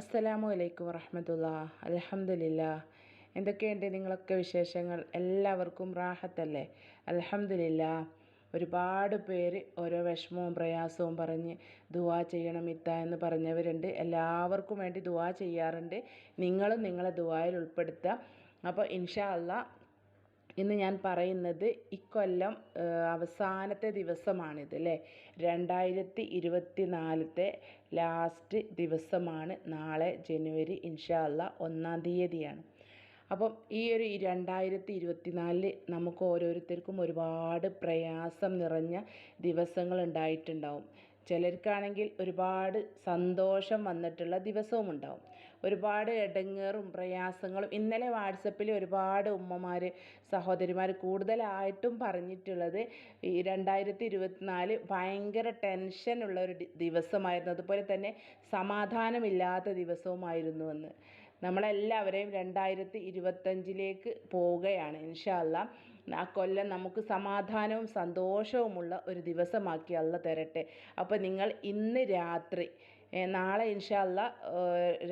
അസ്സലാമു അലൈക്കും വറഹമത്തുള്ള അലഹമില്ല എന്തൊക്കെയുണ്ട് നിങ്ങളൊക്കെ വിശേഷങ്ങൾ? എല്ലാവർക്കും റാഹത്തല്ലേ? അലഹമില്ല ഒരുപാട് പേര് ഓരോ വിഷമവും പ്രയാസവും പറഞ്ഞ് ദുവാ ചെയ്യണം ഇത്ത എന്ന് പറഞ്ഞവരുണ്ട്. എല്ലാവർക്കും വേണ്ടി ദുവാ ചെയ്യാറുണ്ട്. നിങ്ങളും നിങ്ങളെ ദുവായിൽ ഉൾപ്പെടുത്തുക അപ്പോൾ ഇൻഷാ അല്ലാ ഇന്ന് ഞാൻ പറയുന്നത് ഇക്കൊല്ലം അവസാനത്തെ ദിവസമാണിത് അല്ലേ? രണ്ടായിരത്തി ഇരുപത്തി നാലത്തെ ലാസ്റ്റ് ദിവസമാണ്. നാളെ ജനുവരി ഇൻഷാ അല്ല ഒന്നാം തീയതിയാണ്. അപ്പം ഈ ഒരു രണ്ടായിരത്തി ഇരുപത്തി നാലിൽ നമുക്ക് ഓരോരുത്തർക്കും ഒരുപാട് പ്രയാസം നിറഞ്ഞ ദിവസങ്ങൾ ഉണ്ടായിട്ടുണ്ടാവും. ചിലർക്കാണെങ്കിൽ ഒരുപാട് സന്തോഷം വന്നിട്ടുള്ള ദിവസവും ഉണ്ടാവും. ഒരുപാട് ഇടങ്ങേറും പ്രയാസങ്ങളും. ഇന്നലെ വാട്സപ്പിൽ ഒരുപാട് ഉമ്മമാർ സഹോദരിമാർ കൂടുതലായിട്ടും പറഞ്ഞിട്ടുള്ളത് ഈ രണ്ടായിരത്തി ഇരുപത്തിനാല് ഭയങ്കര ടെൻഷനുള്ള ഒരു ദിവസമായിരുന്നു. അതുപോലെ തന്നെ സമാധാനമില്ലാത്ത ദിവസവുമായിരുന്നു എന്ന് നമ്മളെല്ലാവരെയും രണ്ടായിരത്തി ഇരുപത്തഞ്ചിലേക്ക് പോവുകയാണ് ഇൻഷാല്ല ആ കൊല്ലം നമുക്ക് സമാധാനവും സന്തോഷവുമുള്ള ഒരു ദിവസമാക്കി അല്ല തരട്ടെ. അപ്പോൾ നിങ്ങൾ ഇന്ന് രാത്രി നാളെ ഇൻഷാല്ല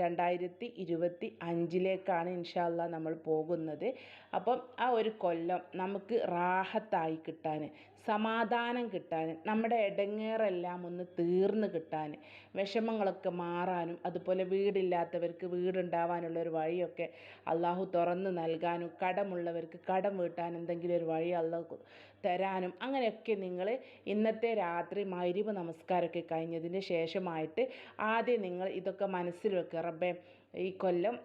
രണ്ടായിരത്തി ഇരുപത്തി അഞ്ചിലേക്കാണ് ഇൻഷാല്ല നമ്മൾ പോകുന്നത്. അപ്പം ആ ഒരു കൊല്ലം നമുക്ക് റാഹത്തായി കിട്ടാൻ സമാധാനം കിട്ടാൻ നമ്മുടെ ഇടങ്ങേറെല്ലാം ഒന്ന് തീർന്ന് കിട്ടാൻ വിഷമങ്ങളൊക്കെ മാറാനും അതുപോലെ വീടില്ലാത്തവർക്ക് വീടുണ്ടാവാനുള്ള ഒരു വഴിയൊക്കെ അള്ളാഹു തുറന്ന് നൽകാനും കടമുള്ളവർക്ക് കടം വീട്ടാൻ എന്തെങ്കിലും ഒരു വഴി അള്ളാഹു തരാനും അങ്ങനെയൊക്കെ നിങ്ങൾ ഇന്നത്തെ രാത്രി മൈരിവ് നമസ്കാരമൊക്കെ കഴിഞ്ഞതിന് ശേഷമായിട്ട് ആദ്യം നിങ്ങൾ ഇതൊക്കെ മനസ്സിൽ വെക്കുക റബ്ബേ ഈ കൊല്ലം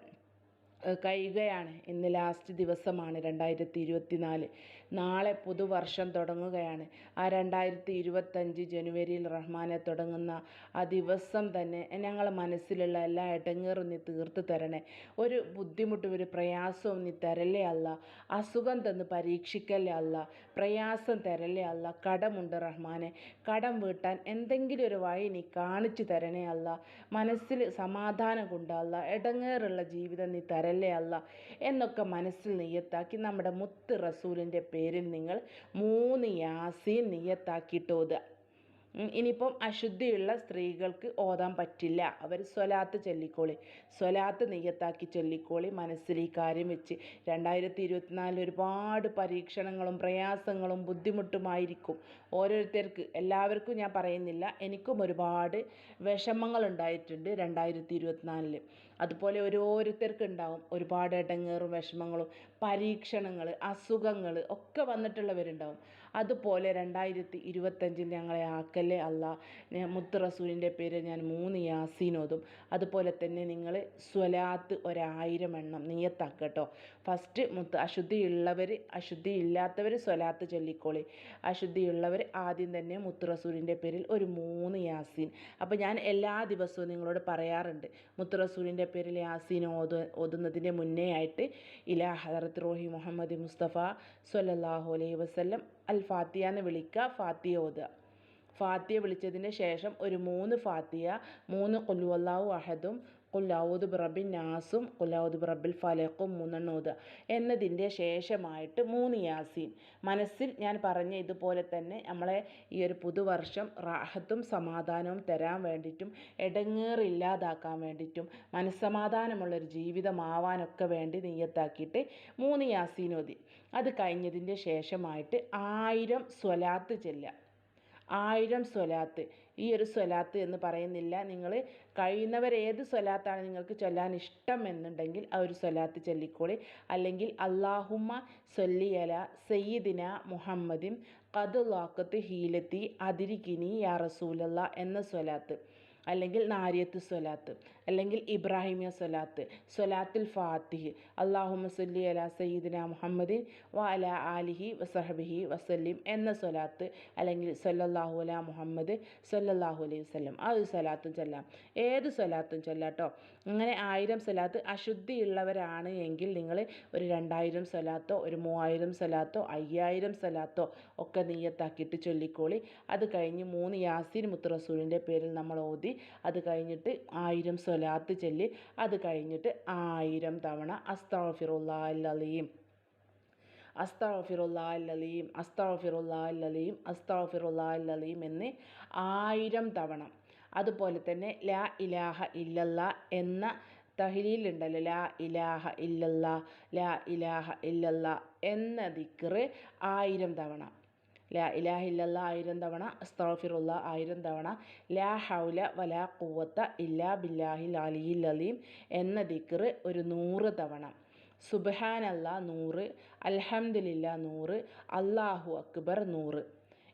കഴിയുകയാണ്. ഇന്ന് ലാസ്റ്റ് ദിവസമാണ് രണ്ടായിരത്തി ഇരുപത്തി നാല് നാളെ പുതുവർഷം തുടങ്ങുകയാണ്. ആ രണ്ടായിരത്തി ഇരുപത്തഞ്ച് ജനുവരിയിൽ റഹ്മാനെ തുടങ്ങുന്ന ആ ദിവസം തന്നെ ഞങ്ങളെ മനസ്സിലുള്ള എല്ലാ ഇടങ്ങേറും നീ തീർത്ത് തരണേ. ഒരു ബുദ്ധിമുട്ടും ഒരു പ്രയാസവും നീ തരല്ലേ അല്ല. അസുഖം തന്ന് പരീക്ഷിക്കല്ലേ അല്ല. പ്രയാസം തരല്ലേ അല്ല. കടമുണ്ട് റഹ്മാനെ. കടം വീട്ടാൻ എന്തെങ്കിലും ഒരു വഴി നീ കാണിച്ചു തരണേ അല്ല. മനസ്സിൽ സമാധാനം കൊണ്ടല്ല ഇടങ്ങേറുള്ള ജീവിതം നീ തരല്ലേ അല്ല. എന്നൊക്കെ മനസ്സിൽ നെയ്യത്താക്കി നമ്മുടെ മുത്ത് റസൂലിന്റെ പേരിൽ നിങ്ങൾ മൂന്ന് യാസീൻ നിയത്താക്കിയിട്ട് ഓതുക ഇനിയിപ്പം അശുദ്ധിയുള്ള സ്ത്രീകൾക്ക് ഓതാൻ പറ്റില്ല. അവർ സ്വലാത്ത് ചൊല്ലിക്കോളി. സ്വലാത്ത് നെയ്യത്താക്കി ചൊല്ലിക്കോളി. മനസ്സിൽ ഈ കാര്യം വെച്ച് രണ്ടായിരത്തി ഇരുപത്തിനാലിൽ ഒരുപാട് പരീക്ഷണങ്ങളും പ്രയാസങ്ങളും ബുദ്ധിമുട്ടുമായിരിക്കും. ഓരോരുത്തർക്ക് എല്ലാവർക്കും ഞാൻ പറയുന്നില്ല. എനിക്കും ഒരുപാട് വിഷമങ്ങൾ ഉണ്ടായിട്ടുണ്ട് രണ്ടായിരത്തി ഇരുപത്തിനാലിൽ അതുപോലെ ഓരോരുത്തർക്ക് ഉണ്ടാവും ഒരുപാട് ഇടങ്ങേറും വിഷമങ്ങളും പരീക്ഷണങ്ങൾ അസുഖങ്ങൾ ഒക്കെ വന്നിട്ടുള്ളവരുണ്ടാവും. അതുപോലെ രണ്ടായിരത്തി ഇരുപത്തഞ്ചിൽ ഞങ്ങളെ ആക്കല്ലേ അല്ല മുത്ത് റസൂലിന്റെ പേര് ഞാൻ മൂന്ന് യാസീനോതും. അതുപോലെ തന്നെ നിങ്ങൾ സ്വലാത്ത് ഒരായിരം എണ്ണം നീയത്താക്കട്ടോ ഫസ്റ്റ് മുത്ത് അശുദ്ധിയുള്ളവർ അശുദ്ധി ഇല്ലാത്തവർ സ്വലാത്ത് ചൊല്ലിക്കോളി. അശുദ്ധിയുള്ളവർ ആദ്യം തന്നെ മുത്ത് റസൂലിന്റെ പേരിൽ ഒരു മൂന്ന് യാസീൻ. അപ്പോൾ ഞാൻ എല്ലാ ദിവസവും നിങ്ങളോട് പറയാറുണ്ട് മുത്ത് റസൂലിന്റെ പേരിൽ യാസീൻ ഓതു ഓതുന്നതിന്റെ മുന്നേ ആയിട്ട് ഇലാ ഹദറത്ത് റോഹി മുഹമ്മദ് മുസ്തഫ സൊല്ലാഹു അലൈഹി വസല്ലം അൽ ഫാത്തിയ എന്ന് വിളിക്കുക ഫാത്തിയ ഓതുക. ഫാത്തിയ വിളിച്ചതിന് ശേഷം ഒരു മൂന്ന് ഫാത്തിയ മൂന്ന് കൊല്ലുവല്ലാവു അഹദും കുല്ലാവുദ് ബ്രബിൻ നാസും കുല്ലാവുദ് ബ്രബിൽ ഫലക്കും മൂന്നെണ്ണൂത് എന്നതിന്റെ ശേഷമായിട്ട് മൂന്ന് യാസീൻ. മനസ്സിൽ ഞാൻ പറഞ്ഞ ഇതുപോലെ തന്നെ നമ്മളെ ഈ ഒരു പുതുവർഷം റാഹത്തും സമാധാനവും തരാൻ വേണ്ടിയിട്ടും ഇടങ്ങേറില്ലാതാക്കാൻ വേണ്ടിയിട്ടും മനസ്സമാധാനമുള്ളൊരു ജീവിതമാവാനൊക്കെ വേണ്ടി നെയ്യത്താക്കിയിട്ട് മൂന്ന് യാസീനോതി അത് കഴിഞ്ഞതിന്റെ ശേഷമായിട്ട് ആയിരം സ്വലാത്ത് ചെല്ലുക. ആയിരം സ്വലാത്ത്. ഈ ഒരു സ്വലാത്ത് എന്ന് പറയുന്നില്ല. നിങ്ങൾ കഴിയുന്നവർ ഏത് സ്വലാത്താണ് നിങ്ങൾക്ക് ചൊല്ലാൻ ഇഷ്ടം എന്നുണ്ടെങ്കിൽ ആ ഒരു സ്വലാത്ത് ചൊല്ലിക്കോളി. അല്ലെങ്കിൽ അള്ളാഹുമ്മ സൊല്ലിയല സയ്യിദിന മുഹമ്മദിൻ കതുലാക്കത്ത് ഹീലത്തി അതിരിക്കിനി യാ റസൂലല്ല എന്ന സ്വലാത്ത്. അല്ലെങ്കിൽ നാരിയത്ത് സ്വലാത്ത്. അല്ലെങ്കിൽ ഇബ്രാഹിമിയ സ്വലാത്ത് സ്വലാത്തുൽ ഫാത്തിഹ്. അള്ളാഹുമ സല്ലി അല സയ്യിദിന മുഹമ്മദിൻ വ അല ആലിഹി വസഹബിഹി വസല്ലിം എന്ന സ്വലാത്ത് അല്ലെങ്കിൽ സല്ലല്ലാഹു അല മുഹമ്മദ് സല്ലല്ലാഹു അലൈഹി വസല്ലം. ആ ഒരു സ്വലാത്തും ചൊല്ലാം. ഏത് സ്വലാത്തും ചൊല്ലാട്ടോ? അങ്ങനെ ആയിരം സ്വലാത്ത് അശുദ്ധിയുള്ളവരാണ് എങ്കിൽ നിങ്ങൾ ഒരു രണ്ടായിരം സ്വലാത്തോ ഒരു മൂവായിരം സ്വലാത്തോ അയ്യായിരം സ്വലാത്തോ ഒക്കെ നീയത്താക്കിയിട്ട് ചൊല്ലിക്കോളി. അത് കഴിഞ്ഞ് മൂന്ന് യാസീൻ മുത്തുറസൂലിന്റെ പേരിൽ നമ്മൾ ഓതി അത് കഴിഞ്ഞിട്ട് ആയിരം സ്വലാത്ത് ചൊല്ലി അത് കഴിഞ്ഞിട്ട് ആയിരം തവണ അസ്താഫിറുല്ലാലീം അസ്താഫിറുല്ലാലീം അസ്താഫിറുല്ലാലീം അസ്താഫിറുല്ലാലീം എന്ന് ആയിരം തവണ. അതുപോലെ തന്നെ ലാ ഇലാഹ ഇല്ലല്ല എന്ന തഹ്ലീലുണ്ടല്ലോ. ലാ ഇലാഹ ഇല്ലല്ല ലാ ഇലാഹ ഇല്ലല്ല എന്ന ദിക്കറ് ആയിരം തവണ. ലാ ഇലാഹ ഇല്ലല്ല ആയിരം തവണ അസ്തഗ്ഫിറുള്ള ആയിരം തവണ ലാ ഹൗല വലാ കൂവത്ത ഇല്ലാ ബില്ലാഹിൽ അലിയിൽ അലീം എന്ന ദിക്റ് ഒരു നൂറ് തവണ. സുബ്ഹാനല്ല നൂറ് അൽഹംദുലില്ലാഹ് നൂറ് അള്ളാഹു അക്ബർ നൂറ്.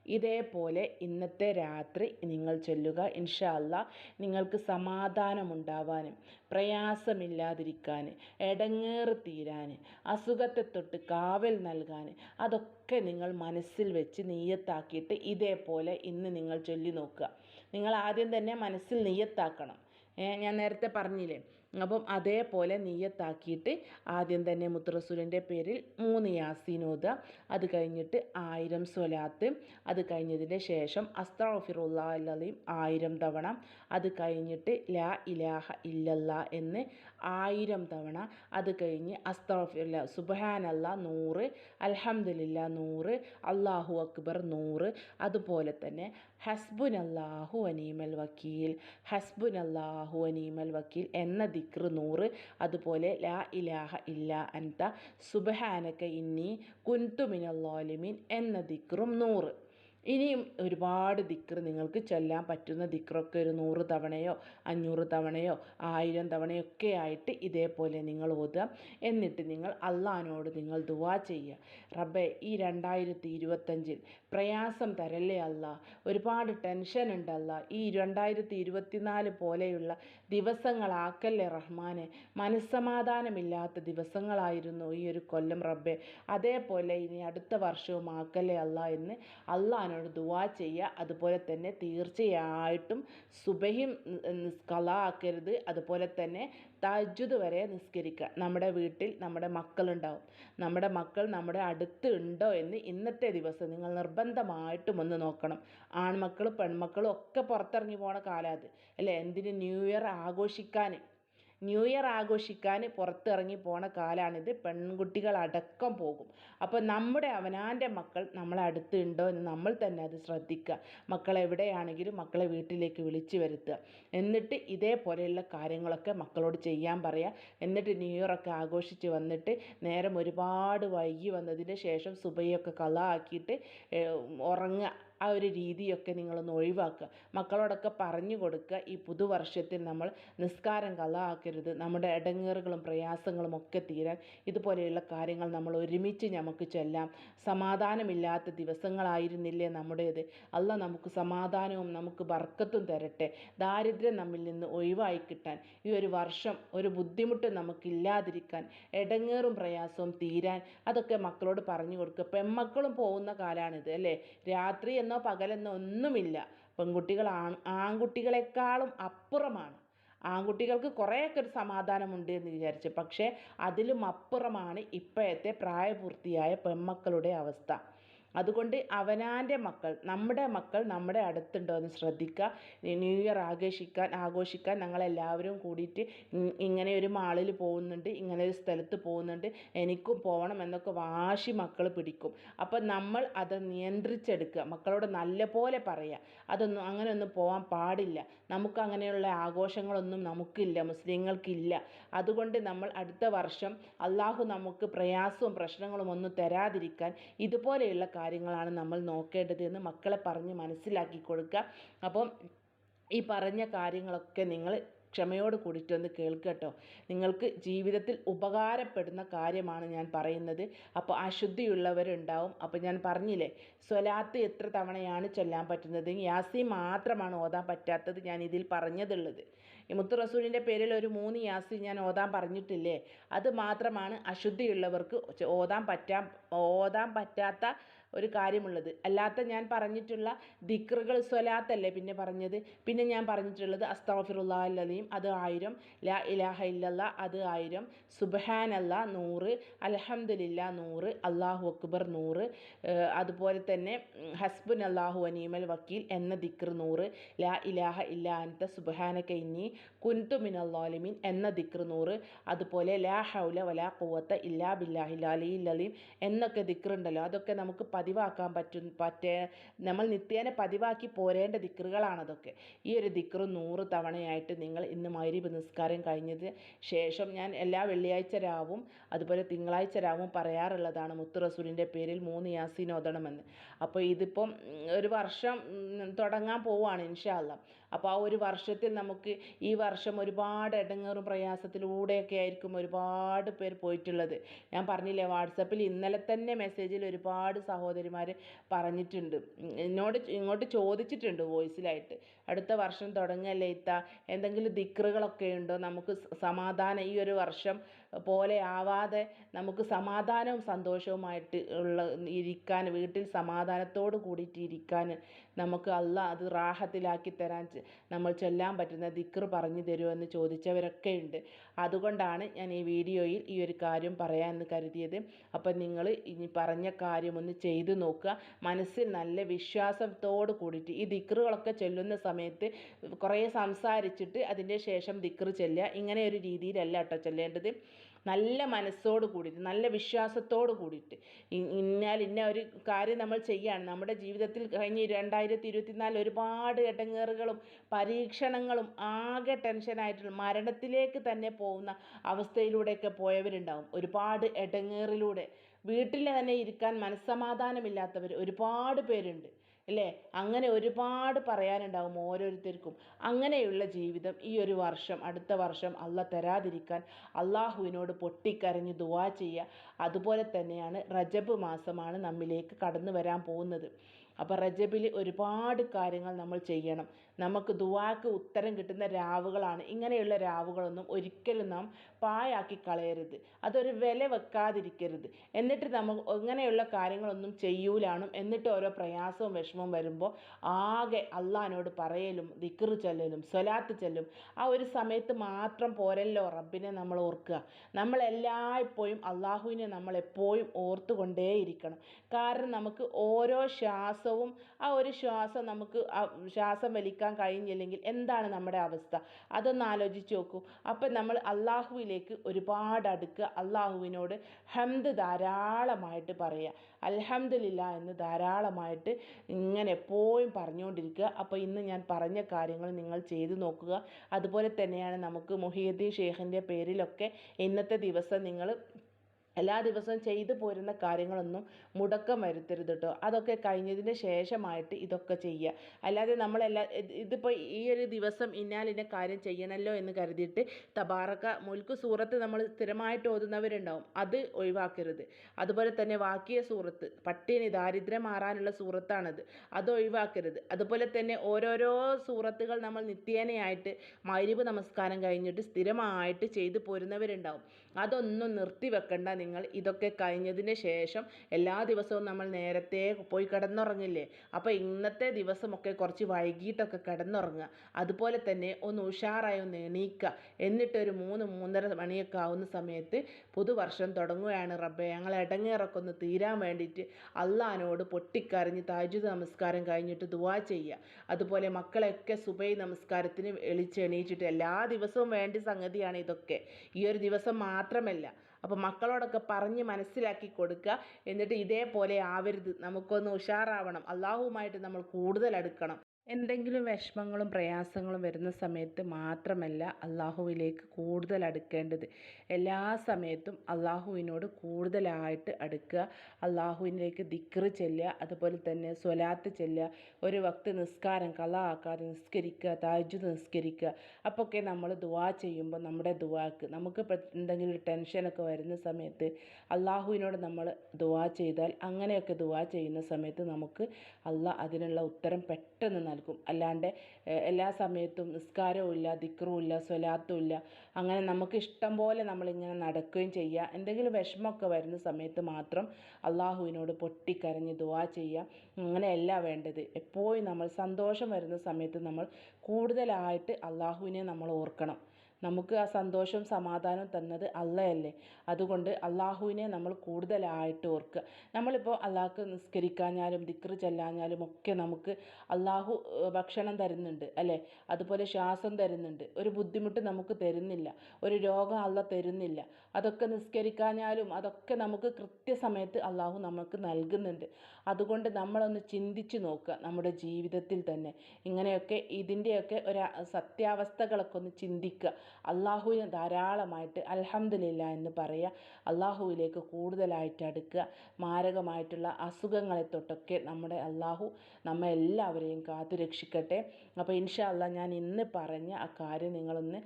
ഇതേപോലെ ഇന്നത്തെ രാത്രി നിങ്ങൾ ചൊല്ലുക. ഇൻഷാ അല്ലാ നിങ്ങൾക്ക് സമാധാനമുണ്ടാവാനും പ്രയാസമില്ലാതിരിക്കാൻ ഇടങ്ങേറ് തീരാൻ അസുഖത്തെ തൊട്ട് കാവൽ നൽകാൻ അതൊക്കെ നിങ്ങൾ മനസ്സിൽ വെച്ച് നെയ്യത്താക്കിയിട്ട് ഇതേപോലെ ഇന്ന് നിങ്ങൾ ചൊല്ലി നോക്കുക. നിങ്ങൾ ആദ്യം തന്നെ മനസ്സിൽ നെയ്യത്താക്കണം. ഞാൻ നേരത്തെ പറഞ്ഞില്ലേ? അപ്പം അതേപോലെ നീയത്താക്കിയിട്ട് ആദ്യം തന്നെ മുത്തറസൂലിന്റെ പേരിൽ മൂന്ന് ഓതുക. അത് കഴിഞ്ഞിട്ട് ആയിരം സ്വലാത്ത്. അത് കഴിഞ്ഞതിന് ശേഷം അസ്തഫിറുല്ലാ അല്ലീം ആയിരം തവണ. അത് കഴിഞ്ഞിട്ട് ലാ ഇലാഹ ഇല്ലല്ല എന്ന് ആയിരം തവണ. അത് കഴിഞ്ഞ് അസ്തഫില്ല സുബഹാനല്ല നൂറ് അൽഹംദുലില്ല നൂറ് അള്ളാഹു അക്ബർ നൂറ്. അതുപോലെ തന്നെ ഹസ്ബുൻ അല്ലാഹു അനീമൽ വക്കീൽ. ഹസ്ബുൻ അല്ലാഹു അനീമൽ വക്കീൽ എന്ന ദിക്ർ നൂറ്. അതുപോലെ ലാ ഇലാഹ ഇല്ല അൻത സുബഹാനക ഇന്നി കുന്തു മിനല്ലാലിമീൻ എന്ന ദിക്റും നൂറ്. ഇനിയും ഒരുപാട് ദിക്ർ നിങ്ങൾക്ക് ചൊല്ലാൻ പറ്റുന്ന ദിക്റൊക്കെ ഒരു നൂറ് തവണയോ അഞ്ഞൂറ് തവണയോ ആയിരം തവണയോ ഒക്കെ ആയിട്ട് ഇതേപോലെ നിങ്ങൾ ഓതുക. എന്നിട്ട് നിങ്ങൾ അള്ളഹാനോട് നിങ്ങൾ ദുവാ ചെയ്യുക. റബ്ബെ ഈ രണ്ടായിരത്തി ഇരുപത്തഞ്ചിൽ പ്രയാസം തരല്ലേ അല്ല ഒരുപാട് ടെൻഷൻ ഉണ്ടല്ല ഈ രണ്ടായിരത്തി ഇരുപത്തിനാല് പോലെയുള്ള ദിവസങ്ങളാക്കല്ലേ റഹ്മാനെ? മനസ്സമാധാനമില്ലാത്ത ദിവസങ്ങളായിരുന്നു ഈ ഒരു കൊല്ലം റബ്ബെ. അതേപോലെ ഇനി അടുത്ത വർഷവും ആക്കല്ലേ അല്ല എന്ന് അള്ളഹാനോട് ദുവാ ചെയ്യുക അതുപോലെ തന്നെ തീർച്ചയായിട്ടും സുബഹിം കലാ ആക്കരുത്. അതുപോലെ തന്നെ തജ്ജുദ് വരെ നിസ്കരിക്കുക നമ്മുടെ വീട്ടിൽ നമ്മുടെ മക്കളുണ്ടാവും. നമ്മുടെ മക്കൾ നമ്മുടെ അടുത്ത് ഉണ്ടോ എന്ന് ഇന്നത്തെ ദിവസം നിങ്ങൾ നിർബന്ധമായിട്ടും ഒന്ന് നോക്കണം. ആൺമക്കളും പെൺമക്കളും ഒക്കെ പുറത്തിറങ്ങി പോണ കാലം അത്. അല്ലേ? എന്തിന് ന്യൂ ഇയർ ആഘോഷിക്കാൻ ന്യൂ ഇയർ ആഘോഷിക്കാൻ പുറത്തിറങ്ങി പോണ കാലമാണിത് പെൺകുട്ടികളടക്കം പോകും. അപ്പോൾ നമ്മുടെ അവനാന്റെ മക്കൾ നമ്മളെ അടുത്തുണ്ടോ എന്ന് നമ്മൾ തന്നെ അത് ശ്രദ്ധിക്കുക. മക്കൾ എവിടെയാണെങ്കിലും മക്കളെ വീട്ടിലേക്ക് വിളിച്ചു വരുത്തുക. എന്നിട്ട് ഇതേപോലെയുള്ള കാര്യങ്ങളൊക്കെ മക്കളോട് ചെയ്യാൻ പറയുക എന്നിട്ട് ന്യൂ ഇയർ ഒക്കെ ആഘോഷിച്ച് വന്നിട്ട് നേരം ഒരുപാട് വൈകി വന്നതിന് ശേഷം സുബൈയൊക്കെ കള ആക്കിയിട്ട് ഉറങ്ങുക. ആ ഒരു രീതിയൊക്കെ നിങ്ങളൊന്ന് ഒഴിവാക്കുക. മക്കളോടൊക്കെ പറഞ്ഞു കൊടുക്കുക. ഈ പുതുവർഷത്തിൽ നമ്മൾ നിസ്കാരം കളാക്കരുത്. നമ്മുടെ ഇടങ്ങേറുകളും പ്രയാസങ്ങളും ഒക്കെ തീരാൻ ഇതുപോലെയുള്ള കാര്യങ്ങൾ നമ്മൾ ഒരുമിച്ച് നമുക്ക് ചൊല്ലാം. സമാധാനമില്ലാത്ത ദിവസങ്ങളായിരുന്നില്ലേ നമ്മുടേത്? അല്ല നമുക്ക് സമാധാനവും നമുക്ക് ബർക്കത്തും തരട്ടെ. ദാരിദ്ര്യം നമ്മിൽ നിന്ന് ഒഴിവായി കിട്ടാൻ ഈ ഒരു വർഷം ഒരു ബുദ്ധിമുട്ട് നമുക്കില്ലാതിരിക്കാൻ ഇടങ്ങേറും പ്രയാസവും തീരാൻ അതൊക്കെ മക്കളോട് പറഞ്ഞു കൊടുക്കുക. പെൺമക്കളും പോകുന്ന കാലമാണിത് അല്ലേ? രാത്രി എന്നോ പകലെന്നോ ഒന്നുമില്ല. പെൺകുട്ടികൾ ആൺ ആൺകുട്ടികളെക്കാളും അപ്പുറമാണ്. ആൺകുട്ടികൾക്ക് കുറേയൊക്കെ ഒരു സമാധാനമുണ്ട് എന്ന് വിചാരിച്ചു. പക്ഷേ അതിലും അപ്പുറമാണ് ഇപ്പോഴത്തെ പ്രായപൂർത്തിയായ പെൺമക്കളുടെ അവസ്ഥ. അതുകൊണ്ട് അവനാന്റെ മക്കൾ നമ്മുടെ മക്കൾ നമ്മുടെ അടുത്തുണ്ടോ എന്ന് ശ്രദ്ധിക്കുക. ന്യൂ ഇയർ ആഘോഷിക്കാൻ ആഘോഷിക്കാൻ ഞങ്ങളെല്ലാവരും കൂടിയിട്ട് ഇങ്ങനെ ഒരു മാളിൽ പോകുന്നുണ്ട് ഇങ്ങനെ ഒരു സ്ഥലത്ത് പോകുന്നുണ്ട്. എനിക്കും പോകണം എന്നൊക്കെ വാശി മക്കൾ പിടിക്കും. അപ്പം നമ്മൾ അത് നിയന്ത്രിച്ചെടുക്കുക. മക്കളോട് നല്ലപോലെ പറയുക. അതൊന്നും അങ്ങനെ ഒന്നും പോകാൻ പാടില്ല. നമുക്ക് അങ്ങനെയുള്ള ആഘോഷങ്ങളൊന്നും നമുക്കില്ല മുസ്ലിങ്ങൾക്കില്ല. അതുകൊണ്ട് നമ്മൾ അടുത്ത വർഷം അള്ളാഹു നമുക്ക് പ്രയാസവും പ്രശ്നങ്ങളും ഒന്നും തരാതിരിക്കാൻ ഇതുപോലെയുള്ള കാര്യങ്ങളാണ് നമ്മൾ നോക്കേണ്ടത് എന്ന് മക്കളെ പറഞ്ഞ് മനസ്സിലാക്കി കൊടുക്കുക. അപ്പം ഈ പറഞ്ഞ കാര്യങ്ങളൊക്കെ നിങ്ങൾ ക്ഷമയോട് കൂടിയിട്ടൊന്ന് കേൾക്കട്ടോ നിങ്ങൾക്ക് ജീവിതത്തിൽ ഉപകാരപ്പെടുന്ന കാര്യമാണ് ഞാൻ പറയുന്നത്. അപ്പോൾ അശുദ്ധിയുള്ളവരുണ്ടാവും. അപ്പോൾ ഞാൻ പറഞ്ഞില്ലേ സ്വലാത്ത് എത്ര തവണയാണ് ചൊല്ലാൻ പറ്റുന്നത്? യാസി മാത്രമാണ് ഓതാൻ പറ്റാത്തത് ഞാൻ ഇതിൽ പറഞ്ഞതുള്ളത്. മുത്തു റസൂലിന്റെ പേരിൽ ഒരു മൂന്ന് യാസി ഞാൻ ഓതാൻ പറഞ്ഞിട്ടില്ലേ? അത് മാത്രമാണ് അശുദ്ധിയുള്ളവർക്ക് ഓതാൻ പറ്റാൻ ഓതാൻ പറ്റാത്ത ഒരു കാര്യമുള്ളത്. അല്ലാത്ത ഞാൻ പറഞ്ഞിട്ടുള്ള ദിക്റുകൾ സ്വലാത്തല്ലേ പിന്നെ പറഞ്ഞത്? പിന്നെ ഞാൻ പറഞ്ഞിട്ടുള്ളത് അസ്താഫിറുല്ലാ അത് ആയിരം. ലാ ഇലാഹ ഇല്ലല്ല അത് ആയിരം. സുബഹാനല്ല നൂറ്. അൽഹംദുലില്ല നൂറ്. അള്ളാഹു അക്ബർ നൂറ്. അതുപോലെ തന്നെ ഹസ്ബുൻ അള്ളാഹു അനീമൽ വക്കീൽ എന്ന ദിക്ർ നൂറ്. ലാ ഇലാഹ ഇല്ല അൻത സുബഹാന കൈനി കുൻതു മിനല്ലാലിമീൻ എന്ന ദിക്ർ നൂറ്. അതുപോലെ ലാ ഹൗല വലാ കൂവത്ത ഇല്ലാ ബില്ലാഹിൽ അലിയിൽ അലീം എന്നൊക്കെ ദിക്റുണ്ടല്ലോ. അതൊക്കെ നമുക്ക് പതിവാക്കാൻ പറ്റും പറ്റേ നമ്മൾ നിത്യേന പതിവാക്കി പോരേണ്ട ദിക്റുകളാണതൊക്കെ. ഈ ഒരു ദിക്റ് നൂറ് തവണയായിട്ട് നിങ്ങൾ ഇന്ന് മൈരീബ് നിസ്കാരം കഴിഞ്ഞത് ശേഷം ഞാൻ എല്ലാ വെള്ളിയാഴ്ച രാവും അതുപോലെ തിങ്കളാഴ്ച രാവും പറയാറുള്ളതാണ് മുത്ത് റസൂലിന്റെ പേരിൽ മൂന്ന് യാസീൻ ഓതണമെന്ന്. അപ്പോൾ ഇതിപ്പം ഒരു വർഷം തുടങ്ങാൻ പോവുകയാണ് ഇൻഷാല്ല അപ്പോൾ ആ ഒരു വർഷത്തിൽ നമുക്ക് ഈ വർഷം ഒരുപാട് ഇടങ്ങേറും പ്രയാസത്തിലൂടെയൊക്കെ ആയിരിക്കും ഒരുപാട് പേർ പോയിട്ടുള്ളത്. ഞാൻ പറഞ്ഞില്ലേ വാട്സപ്പിൽ ഇന്നലെ തന്നെ മെസ്സേജിൽ ഒരുപാട് സഹോദരിമാർ പറഞ്ഞിട്ടുണ്ട്. എന്നോട് ഇങ്ങോട്ട് ചോദിച്ചിട്ടുണ്ട് വോയിസിലായിട്ട്. അടുത്ത വർഷം തുടങ്ങല്ലേ ഇത്ത? എന്തെങ്കിലും ദിക്റുകളൊക്കെ ഉണ്ടോ? നമുക്ക് സമാധാനം ഈ ഒരു വർഷം പോലെ ആവാതെ നമുക്ക് സമാധാനവും സന്തോഷവുമായിട്ട് ഉള്ള ഇരിക്കാൻ വീട്ടിൽ സമാധാനത്തോട് കൂടിയിട്ട് ഇരിക്കാൻ നമുക്ക് അല്ല അത് റാഹത്തിലാക്കി തരാൻ നമ്മൾ ചൊല്ലാൻ പറ്റുന്ന ദിക്ർ പറഞ്ഞു തരുമെന്ന് ചോദിച്ചവരൊക്കെ ഉണ്ട്. അതുകൊണ്ടാണ് ഞാൻ ഈ വീഡിയോയിൽ ഈ ഒരു കാര്യം പറയാമെന്ന് കരുതിയത്. അപ്പം നിങ്ങൾ ഇനി പറഞ്ഞ കാര്യം ഒന്ന് ചെയ്തു നോക്കുക. മനസ്സിൽ നല്ല വിശ്വാസത്തോട് കൂടിയിട്ട് ഈ ദിക്റുകളൊക്കെ ചൊല്ലുന്ന സമയത്ത് കുറേ സംസാരിച്ചിട്ട് അതിന്റെ ശേഷം ദിക്ർ ചെല്ലുക. ഇങ്ങനെ ഒരു രീതിയിലല്ല കേട്ടോ ചെല്ലേണ്ടത്. നല്ല മനസ്സോട് കൂടിയിട്ട് നല്ല വിശ്വാസത്തോട് കൂടിയിട്ട്. ഇന്നാൽ ഇന്ന ഒരു കാര്യം നമ്മൾ ചെയ്യാണ്. നമ്മുടെ ജീവിതത്തിൽ കഴിഞ്ഞ രണ്ടായിരത്തി ഇരുപത്തിനാല് ഒരുപാട് ഇടങ്ങേറുകളും പരീക്ഷണങ്ങളും ആകെ ടെൻഷനായിട്ടുള്ള മരണത്തിലേക്ക് തന്നെ പോകുന്ന അവസ്ഥയിലൂടെയൊക്കെ പോയവരുണ്ടാവും. ഒരുപാട് ഇടങ്ങേറിലൂടെ വീട്ടിൽ തന്നെ ഇരിക്കാൻ മനസ്സമാധാനമില്ലാത്തവർ ഒരുപാട് പേരുണ്ട്. അല്ലേ അങ്ങനെ ഒരുപാട് പറയാനുണ്ടാവും ഓരോരുത്തർക്കും. അങ്ങനെയുള്ള ജീവിതം ഈ ഒരു വർഷം അടുത്ത വർഷം അല്ല തരാതിരിക്കാൻ അള്ളാഹുവിനോട് പൊട്ടിക്കരഞ്ഞ് ദുവാ ചെയ്യുക അതുപോലെ തന്നെയാണ് റജബ് മാസമാണ് നമ്മിലേക്ക് കടന്നു വരാൻ പോകുന്നത്. അപ്പോൾ റജബിൽ ഒരുപാട് കാര്യങ്ങൾ നമ്മൾ ചെയ്യണം. നമുക്ക് ദുവാക്ക് ഉത്തരം കിട്ടുന്ന രാവുകളാണ്. ഇങ്ങനെയുള്ള രാവുകളൊന്നും ഒരിക്കലും നാം പായാക്കി കളയരുത്. അതൊരു വില വെക്കാതിരിക്കരുത്. എന്നിട്ട് നമ്മൾ ഇങ്ങനെയുള്ള കാര്യങ്ങളൊന്നും ചെയ്യൂലാണും. എന്നിട്ട് ഓരോ പ്രയാസവും വിഷമവും വരുമ്പോൾ ആകെ അള്ളഹാനോട് പറയലും ദിക്കറ് ചൊല്ലലും സ്വലാത്ത് ചൊല്ലും ആ ഒരു സമയത്ത് മാത്രം പോരല്ലോ റബ്ബിനെ നമ്മൾ ഓർക്കുക. നമ്മളെല്ലായ്പ്പോഴും അള്ളാഹുവിനെ നമ്മളെപ്പോഴും ഓർത്തുകൊണ്ടേയിരിക്കണം. കാരണം നമുക്ക് ഓരോ ശ്വാസവും ആ ഒരു ശ്വാസം നമുക്ക് ശ്വാസം വലിക്കാൻ കഴിഞ്ഞില്ലെങ്കിൽ എന്താണ് നമ്മുടെ അവസ്ഥ? അതൊന്ന് ആലോചിച്ച് നോക്കൂ. അപ്പം നമ്മൾ അള്ളാഹുവിലേക്ക് ഒരുപാട് അടുക്കുക അള്ളാഹുവിനോട് ഹംദ് ധാരാളമായിട്ട് പറയുക. അൽഹംദുലില്ല എന്ന് ധാരാളമായിട്ട് ഇങ്ങനെ എപ്പോഴും പറഞ്ഞുകൊണ്ടിരിക്കുക. അപ്പോൾ ഇന്ന് ഞാൻ പറഞ്ഞ കാര്യങ്ങൾ നിങ്ങൾ ചെയ്തു നോക്കുക. അതുപോലെ തന്നെയാണ് നമുക്ക് മുഹിയുദ്ദീൻ ഷെയ്ഖിന്റെ പേരിലൊക്കെ ഇന്നത്തെ ദിവസം നിങ്ങൾ എല്ലാ ദിവസവും ചെയ്തു പോരുന്ന കാര്യങ്ങളൊന്നും മുടക്കം വരുത്തരുത് കേട്ടോ അതൊക്കെ കഴിഞ്ഞതിന് ശേഷമായിട്ട് ഇതൊക്കെ ചെയ്യുക. അല്ലാതെ നമ്മളെല്ലാ ഇതിപ്പോൾ ഈ ഒരു ദിവസം ഇന്നാലിന്ന കാര്യം ചെയ്യണമല്ലോ എന്ന് കരുതിയിട്ട് തബാറക്ക മുൽക്ക് സൂറത്ത് നമ്മൾ സ്ഥിരമായിട്ട് ഓതുന്നവരുണ്ടാവും. അത് ഒഴിവാക്കരുത്. അതുപോലെ തന്നെ വാക്കിയ സൂറത്ത് പട്ടിണി ദാരിദ്ര്യം മാറാനുള്ള സൂറത്താണത്. അത് ഒഴിവാക്കരുത്. അതുപോലെ തന്നെ ഓരോരോ സൂറത്തുകൾ നമ്മൾ നിത്യേനയായിട്ട് മൈരിവ് നമസ്കാരം കഴിഞ്ഞിട്ട് സ്ഥിരമായിട്ട് ചെയ്തു പോരുന്നവരുണ്ടാവും. അതൊന്നും നിർത്തിവെക്കണ്ട നിങ്ങൾ ഇതൊക്കെ കഴിഞ്ഞതിന് ശേഷം എല്ലാ ദിവസവും നമ്മൾ നേരത്തെ പോയി കിടന്നുറങ്ങില്ലേ? അപ്പോൾ ഇന്നത്തെ ദിവസമൊക്കെ കുറച്ച് വൈകിട്ടൊക്കെ കിടന്നുറങ്ങുക. അതുപോലെ തന്നെ ഒന്ന് ഉഷാറായി ഒന്ന് എണീക്കുക. എന്നിട്ട് ഒരു മൂന്ന് മൂന്നര മണിയൊക്കെ ആവുന്ന സമയത്ത് പുതുവർഷം തുടങ്ങുകയാണ് റബ്ബെ. ഞങ്ങൾ ഇടങ്ങേറൊക്കെ ഒന്ന് തീരാൻ വേണ്ടിയിട്ട് അള്ളഹാനോട് പൊട്ടിക്കരഞ്ഞ് താജുദ് നമസ്കാരം കഴിഞ്ഞിട്ട് ദുവാ ചെയ്യുക. അതുപോലെ മക്കളെയൊക്കെ സുബൈ നമസ്കാരത്തിന് എളിച്ച് എണീച്ചിട്ട് എല്ലാ ദിവസവും വേണ്ട സംഗതിയാണ് ഇതൊക്കെ. ഈ ഒരു ദിവസം മാത്രമല്ല അപ്പോൾ മക്കളോടൊക്കെ പറഞ്ഞ് മനസ്സിലാക്കി കൊടുക്കുക. എന്നിട്ട് ഇതേപോലെ ആവരുത്. നമുക്കൊന്ന് ഉഷാറാവണം. അള്ളാഹുവുമായിട്ട് നമ്മൾ കൂടുതൽ അടുക്കണം. എന്തെങ്കിലും വിഷമങ്ങളും പ്രയാസങ്ങളും വരുന്ന സമയത്ത് മാത്രമല്ല അള്ളാഹുവിലേക്ക് കൂടുതൽ അടുക്കേണ്ടത്. എല്ലാ സമയത്തും അള്ളാഹുവിനോട് കൂടുതലായിട്ട് അടുക്കുക അള്ളാഹുവിനിലേക്ക് ദിക്റ് ചെല്ലുക അതുപോലെ തന്നെ സ്വലാത്ത് ചെല്ലുക ഒരു വക്ത് നിസ്കാരം കല ആക്കാതെ നിസ്കരിക്കുക താജു നിസ്കരിക്കുക അപ്പോഴൊക്കെ നമ്മൾ ദുവാ ചെയ്യുമ്പോൾ നമ്മുടെ ദുവാക്ക് നമുക്ക് എന്തെങ്കിലും ഒരു ടെൻഷനൊക്കെ വരുന്ന സമയത്ത് അള്ളാഹുവിനോട് നമ്മൾ ദുവാ ചെയ്താൽ അങ്ങനെയൊക്കെ ദുവാ ചെയ്യുന്ന സമയത്ത് നമുക്ക് അള്ളാഹ് അതിനുള്ള ഉത്തരം പെട്ടെന്ന് നൽകും. നൽകും. അല്ലാണ്ട് എല്ലാ സമയത്തും നിസ്കാരവും ഇല്ല ദിക്റും ഇല്ല സ്വലാത്തും ഇല്ല. അങ്ങനെ നമുക്ക് ഇഷ്ടം പോലെ നമ്മളിങ്ങനെ നടക്കുകയും ചെയ്യുക എന്തെങ്കിലും വിഷമമൊക്കെ വരുന്ന സമയത്ത് മാത്രം അള്ളാഹുവിനോട് പൊട്ടിക്കരഞ്ഞ് ദുവാ ചെയ്യുക അങ്ങനെയല്ല വേണ്ടത്. എപ്പോഴും നമ്മൾ സന്തോഷം വരുന്ന സമയത്ത് നമ്മൾ കൂടുതലായിട്ട് അള്ളാഹുവിനെ നമ്മൾ ഓർക്കണം. നമുക്ക് ആ സന്തോഷവും സമാധാനവും തന്നത് അള്ളയല്ലേ? അതുകൊണ്ട് അള്ളാഹുവിനെ നമ്മൾ കൂടുതലായിട്ട് ഓർക്കുക. നമ്മളിപ്പോൾ അള്ളാഹ്ക്ക് നിസ്കരിക്കാഞ്ഞാലും ദിക്റ് ചെല്ലാഞ്ഞാലും ഒക്കെ നമുക്ക് അള്ളാഹു ഭക്ഷണം തരുന്നുണ്ട് അല്ലേ? അതുപോലെ ശ്വാസം തരുന്നുണ്ട്. ഒരു ബുദ്ധിമുട്ട് നമുക്ക് തരുന്നില്ല. ഒരു രോഗം അള്ള തരുന്നില്ല. അതൊക്കെ നിസ്കരിക്കാഞ്ഞാലും അതൊക്കെ നമുക്ക് കൃത്യസമയത്ത് അള്ളാഹു നമുക്ക് നൽകുന്നുണ്ട്. അതുകൊണ്ട് നമ്മളൊന്ന് ചിന്തിച്ച് നോക്കുക നമ്മുടെ ജീവിതത്തിൽ തന്നെ. ഇങ്ങനെയൊക്കെ ഇതിന്റെയൊക്കെ ഒരു സത്യാവസ്ഥകളൊക്കെ ഒന്ന് ചിന്തിക്കുക. അള്ളാഹുവിന് ധാരാളമായിട്ട് അൽഹംദുലില്ല എന്ന് പറയുക അള്ളാഹുവിലേക്ക് കൂടുതലായിട്ട് അടുക്കുക മാരകമായിട്ടുള്ള അസുഖങ്ങളെ തൊട്ടൊക്കെ നമ്മുടെ അള്ളാഹു നമ്മെ എല്ലാവരെയും കാത്തു രക്ഷിക്കട്ടെ അപ്പോൾ ഇൻഷാല്ല ഞാൻ ഇന്ന് പറഞ്ഞ ആ കാര്യം നിങ്ങളൊന്ന്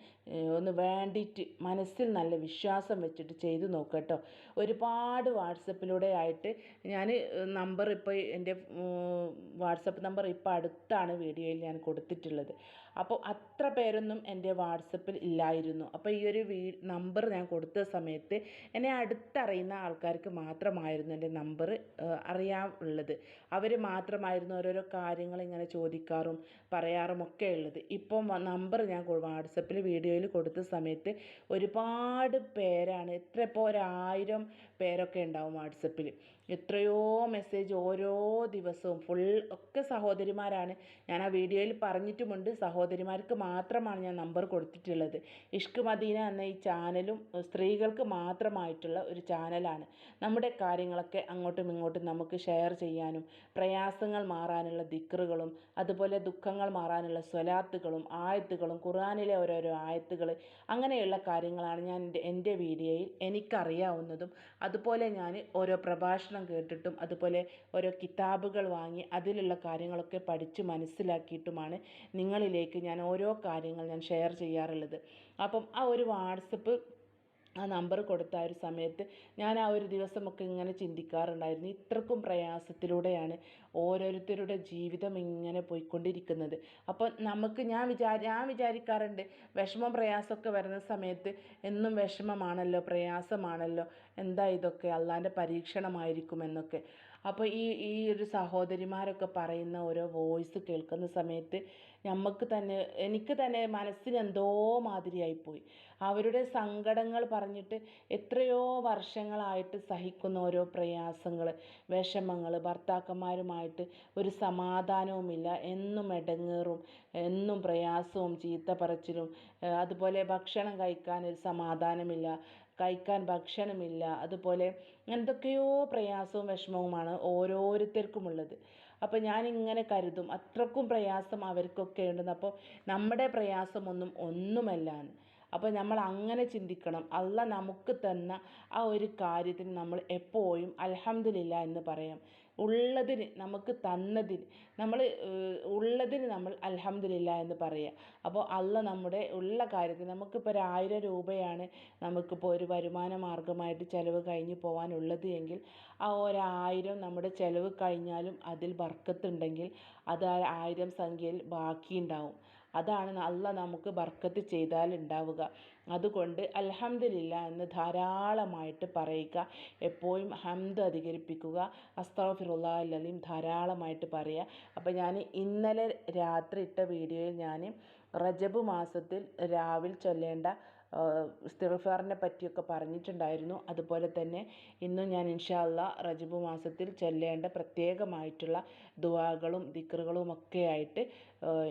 ഒന്ന് വേണ്ടിയിട്ട് മനസ്സിൽ നല്ല വിശ്വാസം വെച്ചിട്ട് ചെയ്തു നോക്കട്ടോ. ഒരുപാട് വാട്സപ്പിലൂടെ ആയിട്ട് ഞാൻ നമ്പർ ഇപ്പോൾ എന്റെ വാട്സപ്പ് നമ്പർ ഇപ്പോൾ അടുത്താണ് വീഡിയോയിൽ ഞാൻ കൊടുത്തിട്ടുള്ളത്. അപ്പോൾ അത്ര പേരൊന്നും എന്റെ വാട്സപ്പിൽ ഇല്ലായിരുന്നു. അപ്പോൾ ഈ ഒരു വീ നമ്പർ ഞാൻ കൊടുത്ത സമയത്ത് എന്നെ അടുത്തറിയുന്ന ആൾക്കാർക്ക് മാത്രമായിരുന്നു എന്റെ നമ്പർ അറിയാനുള്ളത് അവർ മാത്രമായിരുന്നു ഓരോരോ കാര്യങ്ങൾ ഇങ്ങനെ ചോദിക്കാറും പറയാറും. ഒക്കെ ഉള്ളത്. ഇപ്പം നമ്പർ ഞാൻ വാട്സപ്പിൽ വീഡിയോയിൽ കൊടുത്ത സമയത്ത് ഒരുപാട് പേരാണ് എത്ര ഇപ്പോൾ ഒരായിരം പേരൊക്കെ ഉണ്ടാവും വാട്സപ്പിൽ എത്രയോ മെസ്സേജ് ഓരോ ദിവസവും ഫുൾ ഒക്കെ സഹോദരിമാരാണ്. ഞാൻ ആ വീഡിയോയിൽ പറഞ്ഞിട്ടുമുണ്ട്. സഹോദരിമാർക്ക് മാത്രമാണ് ഞാൻ നമ്പർ കൊടുത്തിട്ടുള്ളത്. ഇഷ്ക് മദീന എന്ന ഈ ചാനലും സ്ത്രീകൾക്ക് മാത്രമായിട്ടുള്ള ഒരു ചാനലാണ്. നമ്മുടെ കാര്യങ്ങളൊക്കെ അങ്ങോട്ടും ഇങ്ങോട്ടും നമുക്ക് ഷെയർ ചെയ്യാനും പ്രയാസങ്ങൾ മാറാനുള്ള ദിക്റുകളും അതുപോലെ ദുഃഖങ്ങൾ മാറാനുള്ള സ്വലാത്തുകളും ആയത്തുകളും ഖുർആനിലെ ഓരോരോ ആയത്തുകൾ അങ്ങനെയുള്ള കാര്യങ്ങളാണ് ഞാൻ എന്റെ വീഡിയോയിൽ എനിക്കറിയാവുന്നതും അതുപോലെ ഞാൻ ഓരോ പ്രഭാഷണം കേട്ടിട്ടും അതുപോലെ ഓരോ കിതാബുകൾ വാങ്ങി അതിലുള്ള കാര്യങ്ങളൊക്കെ പഠിച്ച് മനസ്സിലാക്കിയിട്ടുമാണ് നിങ്ങളിലേക്ക് ഞാൻ ഓരോ കാര്യങ്ങൾ ഞാൻ ഷെയർ ചെയ്യാറുള്ളത്. അപ്പം ആ ഒരു വാട്സപ്പ് ആ നമ്പർ കൊടുത്ത ആ ഒരു സമയത്ത് ഞാൻ ആ ഒരു ദിവസമൊക്കെ ഇങ്ങനെ ചിന്തിക്കാറുണ്ടായിരുന്നു. ഇത്രക്കും പ്രയാസത്തിലൂടെയാണ് ഓരോരുത്തരുടെ ജീവിതം ഇങ്ങനെ പോയിക്കൊണ്ടിരിക്കുന്നത്. അപ്പോൾ നമുക്ക് ഞാൻ വിചാരി ഞാൻ വിചാരിക്കാറുണ്ട് വിഷമം പ്രയാസമൊക്കെ വരുന്ന സമയത്ത് എന്നും വിഷമമാണല്ലോ പ്രയാസമാണല്ലോ എന്താ ഇതൊക്കെ? അള്ളാന്റെ പരീക്ഷണമായിരിക്കും എന്നൊക്കെ. അപ്പോൾ ഈ ഈ ഒരു സഹോദരിമാരൊക്കെ പറയുന്ന ഓരോ വോയിസ് കേൾക്കുന്ന സമയത്ത് നമുക്ക് തന്നെ എനിക്ക് തന്നെ മനസ്സിന് എന്തോ മാതിരിയായിപ്പോയി. അവരുടെ സങ്കടങ്ങൾ പറഞ്ഞിട്ട് എത്രയോ വർഷങ്ങളായിട്ട് സഹിക്കുന്ന ഓരോ പ്രയാസങ്ങൾ വിഷമങ്ങൾ ഭർത്താക്കന്മാരുമായിട്ട് ഒരു സമാധാനവുമില്ല. എന്നും ഇടങ്ങേറും എന്നും പ്രയാസവും ചീത്ത പറച്ചിലും അതുപോലെ ഭക്ഷണം കഴിക്കാൻ ഒരു സമാധാനമില്ല. കഴിക്കാൻ ഭക്ഷണമില്ല അതുപോലെ എന്തൊക്കെയോ പ്രയാസവും വിഷമവുമാണ് ഓരോരുത്തർക്കുമുള്ളത്. അപ്പോൾ ഇങ്ങനെ കരുതും അത്രക്കും പ്രയാസം അവർക്കൊക്കെ ഉണ്ടെന്ന് അപ്പോൾ നമ്മുടെ പ്രയാസമൊന്നും ഒന്നുമല്ലാന്ന്. അപ്പോൾ നമ്മൾ അങ്ങനെ ചിന്തിക്കണം. അല്ല നമുക്ക് തന്ന ആ ഒരു കാര്യത്തിന് നമ്മൾ എപ്പോഴും അൽഹംദുലില്ല എന്ന് പറയാം. ഉള്ളതിന് നമുക്ക് തന്നതിന് നമ്മൾ ഉള്ളതിന് നമ്മൾ അൽഹംദുലില്ലാ എന്ന് പറയുക അപ്പോൾ അല്ല നമ്മുടെ ഉള്ള കാര്യത്തിന് നമുക്കിപ്പോൾ ഒരു ആയിരം രൂപയാണ് നമുക്കിപ്പോൾ ഒരു വരുമാന മാർഗമായിട്ട് ചിലവ് കഴിഞ്ഞ് പോകാനുള്ളത് എങ്കിൽ ആ ഒരായിരം നമ്മുടെ ചിലവ് കഴിഞ്ഞാലും അതിൽ ബർക്കത്തുണ്ടെങ്കിൽ അത് ആ ആയിരം സംഖ്യയിൽ ബാക്കിയുണ്ടാവും. അതാണ് അല്ല നമുക്ക് ബർക്കത്ത് ചെയ്താൽ ഉണ്ടാവുക. അതുകൊണ്ട് അൽഹംദുലില്ല എന്ന് ധാരാളമായിട്ട് പറയുക. എപ്പോഴും ഹംദ് അധികരിപ്പിക്കുക. അസ്തഗ്ഫിറുല്ലാ അലീം ധാരാളമായിട്ട് പറയുക. അപ്പോൾ ഞാൻ ഇന്നലെ രാത്രി ഇട്ട വീഡിയോയിൽ ഞാൻ റജബ് മാസത്തിൽ രാവിലെ ചൊല്ലേണ്ട ഇസ്തിഗ്ഫാറിനെ പറ്റിയൊക്കെ പറഞ്ഞിട്ടുണ്ടായിരുന്നു. അതുപോലെ തന്നെ ഇന്നും ഞാൻ ഇൻഷാ അല്ലാ റജബ് മാസത്തിൽ ചൊല്ലേണ്ട പ്രത്യേകമായിട്ടുള്ള ദുആകളും ദിക്റുകളും ഒക്കെ ആയിട്ട്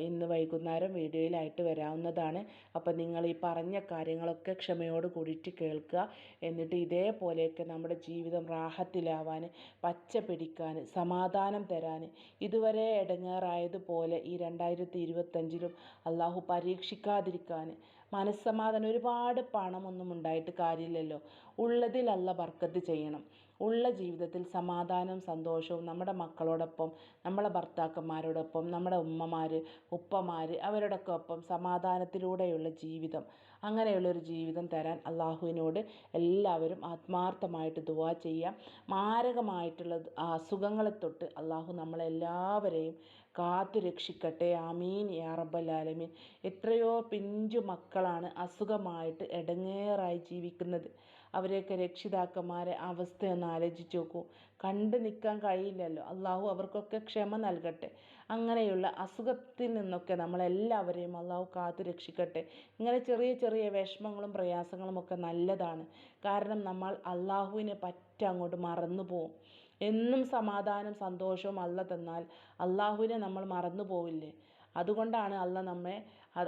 ഇന്ന് വൈകുന്നേരം വീഡിയോയിലായിട്ട് വരാവുന്നതാണ്. അപ്പോൾ നിങ്ങൾ ഈ പറഞ്ഞ കാര്യങ്ങളൊക്കെ ക്ഷമയോട് കൂടിയിട്ട് കേൾക്കുക. എന്നിട്ട് ഇതേപോലെയൊക്കെ നമ്മുടെ ജീവിതം റാഹത്തിലാവാൻ പച്ച പിടിക്കാൻ സമാധാനം തരാൻ ഇതുവരെ ഇടങ്ങേറായതുപോലെ ഈ രണ്ടായിരത്തി ഇരുപത്തഞ്ചിലും അള്ളാഹു പരീക്ഷിക്കാതിരിക്കാൻ മനസ്സമാധാനം ഒരുപാട് പണമൊന്നും ഉണ്ടായിട്ട് കാര്യമില്ലല്ലോ. ഉള്ളതിൽ അല്ല ബർക്കത്ത് ചെയ്യണം. ഉള്ള ജീവിതത്തിൽ സമാധാനവും സന്തോഷവും നമ്മുടെ മക്കളോടൊപ്പം നമ്മളെ ഭർത്താക്കന്മാരോടൊപ്പം നമ്മുടെ ഉമ്മമാർ ഉപ്പമാർ അവരോടൊക്കെ ഒപ്പം സമാധാനത്തിലൂടെയുള്ള ജീവിതം. അങ്ങനെയുള്ളൊരു ജീവിതം തരാൻ അള്ളാഹുവിനോട് എല്ലാവരും ആത്മാർത്ഥമായിട്ട് ദുവാ ചെയ്യാം. മാരകമായിട്ടുള്ള അസുഖങ്ങളെ തൊട്ട് അള്ളാഹു നമ്മളെല്ലാവരെയും കാത്തു രക്ഷിക്കട്ടെ. ആമീൻ. യാ റബ്ബൽ ആലമീൻ. എത്രയോ പിഞ്ചു മക്കളാണ് അസുഖമായിട്ട് എടങ്ങേറായി ജീവിക്കുന്നത്. അവരെയൊക്കെ രക്ഷിതാക്കന്മാരെ അവസ്ഥ ഒന്ന് ആലോചിച്ച് നോക്കൂ. കണ്ടു നിൽക്കാൻ കഴിയില്ലല്ലോ. അള്ളാഹു അവർക്കൊക്കെ ക്ഷമ നൽകട്ടെ. അങ്ങനെയുള്ള അസുഖത്തിൽ നിന്നൊക്കെ നമ്മളെല്ലാവരെയും അള്ളാഹു കാത്തു രക്ഷിക്കട്ടെ. ഇങ്ങനെ ചെറിയ ചെറിയ വിഷമങ്ങളും പ്രയാസങ്ങളും ഒക്കെ നല്ലതാണ്. കാരണം നമ്മൾ അള്ളാഹുവിനെ പറ്റ അങ്ങോട്ട് മറന്നു പോകും എന്നും സമാധാനം സന്തോഷവും അല്ല തന്നാൽ അള്ളാഹുവിനെ നമ്മൾ മറന്നു പോവില്ലേ? അതുകൊണ്ടാണ് അല്ല നമ്മെ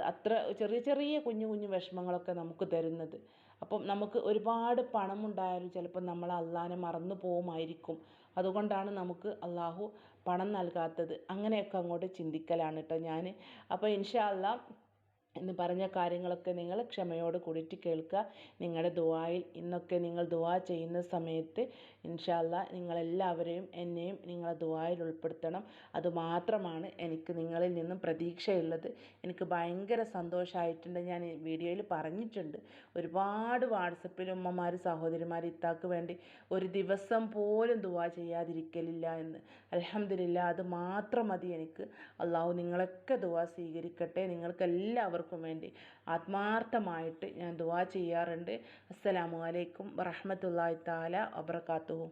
അത്ര ചെറിയ ചെറിയ കുഞ്ഞു കുഞ്ഞു വിഷമങ്ങളൊക്കെ നമുക്ക് തരുന്നത്. അപ്പം നമുക്ക് ഒരുപാട് പണമുണ്ടായാലും ചിലപ്പോൾ നമ്മൾ അള്ളാഹിനെ മറന്നു പോകുമായിരിക്കും. അതുകൊണ്ടാണ് നമുക്ക് അള്ളാഹു പണം നൽകാത്തത്. അങ്ങനെയൊക്കെ അങ്ങോട്ട് ചിന്തിക്കലാണ് കേട്ടോ ഞാൻ അപ്പോൾ ഇൻഷാ അല്ലാ എന്ന് പറഞ്ഞ കാര്യങ്ങളൊക്കെ നിങ്ങൾ ക്ഷമയോട് കൂടിയിട്ട് കേൾക്കുക. നിങ്ങളുടെ ദുആയിൽ ഇന്നൊക്കെ നിങ്ങൾ ദുആ ചെയ്യുന്ന സമയത്ത് ഇൻഷാല്ല നിങ്ങളെല്ലാവരെയും എന്നെയും നിങ്ങളെ ദുആയിൽ ഉൾപ്പെടുത്തണം. അതുമാത്രമാണ് എനിക്ക് നിങ്ങളിൽ നിന്നും പ്രതീക്ഷയുള്ളത്. എനിക്ക് ഭയങ്കര സന്തോഷമായിട്ടുണ്ട്. ഞാൻ ഈ വീഡിയോയിൽ പറഞ്ഞിട്ടുണ്ട്. ഒരുപാട് വാട്സപ്പിൽ ഉമ്മമാർ സഹോദരിമാർ ഇത്താക്ക് വേണ്ടി ഒരു ദിവസം പോലും ദുആ ചെയ്യാതിരിക്കലില്ല എന്ന്. അലഹമില്ല അത് മാത്രം മതി എനിക്ക്. അള്ളാഹു നിങ്ങളൊക്കെ ദുആ സ്വീകരിക്കട്ടെ. നിങ്ങൾക്ക് എല്ലാവർക്കും എല്ലാവർക്കും വേണ്ടി ആത്മാർത്ഥമായിട്ട് ഞാൻ ദുവാ ചെയ്യാറുണ്ട്. അസ്സലാമു അലൈക്കും വറഹമത്തല്ലാഹി താല വബർക്കാത്തുഹു